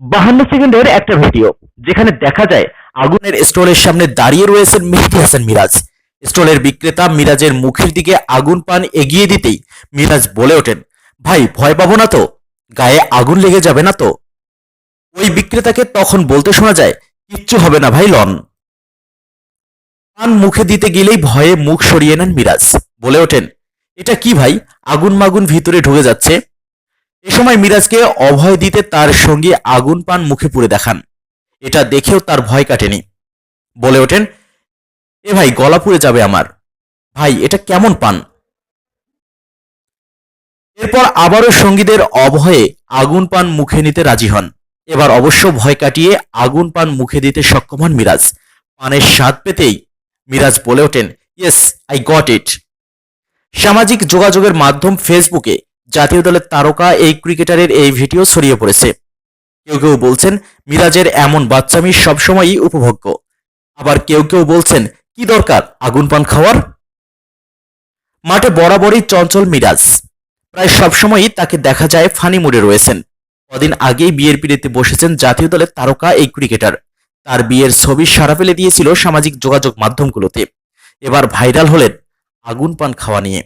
বাহান্ন সেকেন্ডের একটা ভিডিও, যেখানে দেখা যায় আগুনের স্টলের সামনে দাঁড়িয়ে রয়েছেন মেহেদি হাসান মিরাজ। স্টলের বিক্রেতা মিরাজের মুখের দিকে আগুন পান এগিয়ে দিতেই মিরাজ বলে ওঠেন, ভাই, ভয় পাবো না তো? গায়ে আগুন লেগে যাবে না তো? ওই বিক্রেতাকে তখন বলতে শোনা যায়, কিচ্ছু হবে না ভাই, লন। পান মুখে দিতে গেলেই ভয়ে মুখ সরিয়ে নেন মিরাজ। বলে ওঠেন, এটা কি ভাই? আগুন মাগুন ভিতরে ঢুকে যাচ্ছে? এ সময় মিরাজকে অভয় দিতে তার সঙ্গে আগুন পান মুখে পুড়ে দেখান। এটা দেখেও তার ভয় কাটেনি। বলে ওঠেন, এ ভাই, গলা পুড়ে যাবে আমার। ভাই, এটা কেমন পান? এরপর আবারও সঙ্গীদের অভয়ে আগুন পান মুখে নিতে রাজি হন। এবার অবশ্য ভয় কাটিয়ে আগুন পান মুখে দিতে সক্ষম হন মিরাজ। পানের স্বাদ পেতেই মিরাজ বলে ওঠেন, ইয়েস, আই গট ইট। সামাজিক যোগাযোগের মাধ্যম ফেসবুকে জাতীয় দলের তারকা এই ক্রিকেটারের এই ভিডিও ছড়িয়ে পড়েছে। কেউ কেউ বলছেন, মিরাজের এমন বাচ্চামি সবসময়ই উপভোগ্য। আবার কেউ কেউ বলছেন, কি দরকার, আগুন পান খাওয়ার? মাঠে বরাবরই চঞ্চল মিরাজ। প্রায় সবসময়ই তাকে দেখা যায় ফানি মুডে রয়েছেন। কদিন আগেই বিয়ের পিড়িতে বসেছেন জাতীয় দলের তারকা এই ক্রিকেটার। তার বিয়ের ছবি সারা ফেলে দিয়েছিল সামাজিক যোগাযোগ মাধ্যমগুলোতে। এবার ভাইরাল হলেন আগুন পান খাওয়া নিয়ে।